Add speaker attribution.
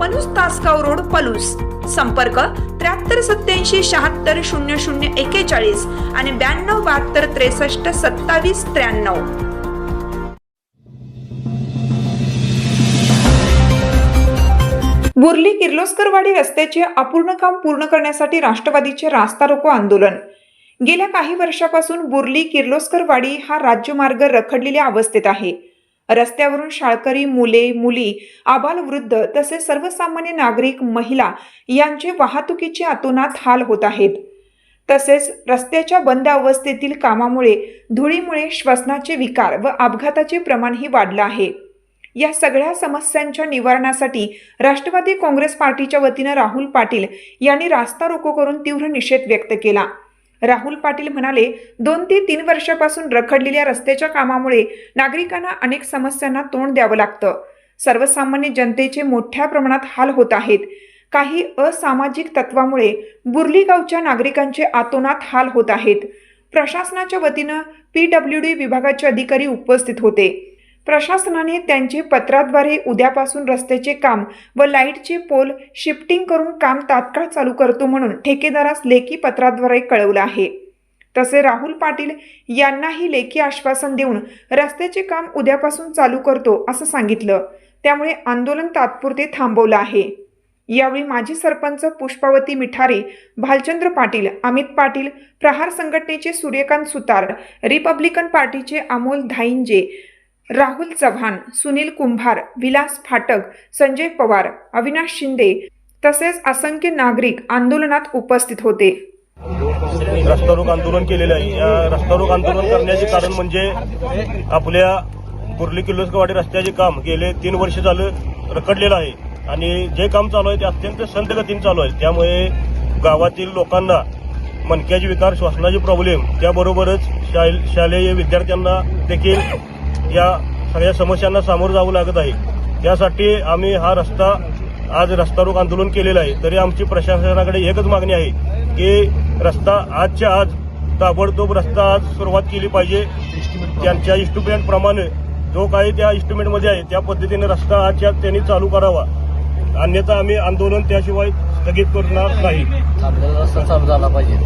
Speaker 1: Palus Tasgaon road Palus. संपर्क त्र्याहत्तर सत्याऐंशी शहात्तर शून्य शून्य एकेचाळीस आणि ब्याण्णव बहात्तर त्रेसष्ट सत्तावीस त्र्याण्णव. बुर्ली किर्लोस्करवाडी रस्त्याचे अपूर्ण काम पूर्ण करण्यासाठी राष्ट्रवादीचे रास्ता रोको आंदोलन. गेल्या काही वर्षापासून बुर्ली किर्लोस्करवाडी हा राज्यमार्ग रखडलेल्या अवस्थेत आहे. रस्त्यावरून शाळकरी मुले मुली आबालवृद्ध तसेच सर्वसामान्य नागरिक महिला यांचे वाहतुकीचे अतोनात हाल होत आहेत. तसेच रस्त्याच्या बंद अवस्थेतील कामामुळे धुळीमुळे श्वसनाचे विकार व अपघाताचे प्रमाणही वाढलं आहे. या सगळ्या समस्यांच्या निवारणासाठी राष्ट्रवादी काँग्रेस पार्टीच्या वतीनं राहुल पाटील यांनी रास्ता रोको करून तीव्र निषेध व्यक्त केला. राहुल पाटील म्हणाले दोन ते तीन वर्षापासून रखडलेल्या रस्त्याच्या कामामुळे नागरिकांना अनेक समस्यांना तोंड द्यावं लागतं. सर्वसामान्य जनतेचे मोठ्या प्रमाणात हाल होत आहेत. काही असामाजिक तत्वामुळे बुर्ली गावच्या नागरिकांचे आतोनात हाल होत आहेत. प्रशासनाच्या वतीनं पी डब्ल्यू डी विभागाचे अधिकारी उपस्थित होते. प्रशासनाने त्यांचे पत्राद्वारे उद्यापासून रस्त्याचे काम व लाईटचे पोल शिफ्टिंग करून काम तात्काळ चालू करतो म्हणून ठेकेदारास लेखी पत्राद्वारे कळवलं आहे. तसे राहुल पाटील यांनाही लेखी आश्वासन देऊन रस्त्याचे काम उद्यापासून चालू करतो असं सांगितलं. त्यामुळे आंदोलन तात्पुरते थांबवलं आहे. यावेळी माजी सरपंच पुष्पावती मिठारे भालचंद्र पाटील अमित पाटील प्रहार संघटनेचे सूर्यकांत सुतार रिपब्लिकन पार्टीचे अमोल धाईंजे राहुल चव्हाण सुनील कुंभार विलास फाटक संजय पवार अविनाश शिंदे तसेच असंख्य नागरिक आंदोलनात उपस्थित होते.
Speaker 2: रस्तारोक आंदोलन केलेलं आहे. या रस्तारोक आंदोलन करण्याचे कारण म्हणजे आपल्या कुर्ली किल्लोस्कवाडी रस्त्याचे काम गेले तीन वर्ष झालं रखडलेलं आहे. आणि जे काम चालू आहे ते अत्यंत संत गतीने चालू आहे. त्यामुळे गावातील लोकांना मणक्याचे विकार श्वसनाचे प्रॉब्लेम त्याबरोबरच शालेय विद्यार्थ्यांना देखील या सगळ्या समस्यांना सामोरं जावं लागत आहे. त्यासाठी आम्ही हा रस्ता आज रस्ता रोक आंदोलन केलेलं आहे. तरी आमची प्रशासनाकडे एकच मागणी आहे की रस्ता आजच्या आज ताबडतोब रस्ता आज सुरुवात केली पाहिजे. त्यांच्या इन्स्ट्रुमेंट प्रमाणे जो काही त्या इन्स्ट्रुमेंटमध्ये आहे त्या पद्धतीने रस्ता आजच्या आज त्यांनी चालू करावा. अन्यथा आम्ही आंदोलन त्याशिवाय स्थगित करणार नाही.
Speaker 3: रस्ता चालू झाला पाहिजे.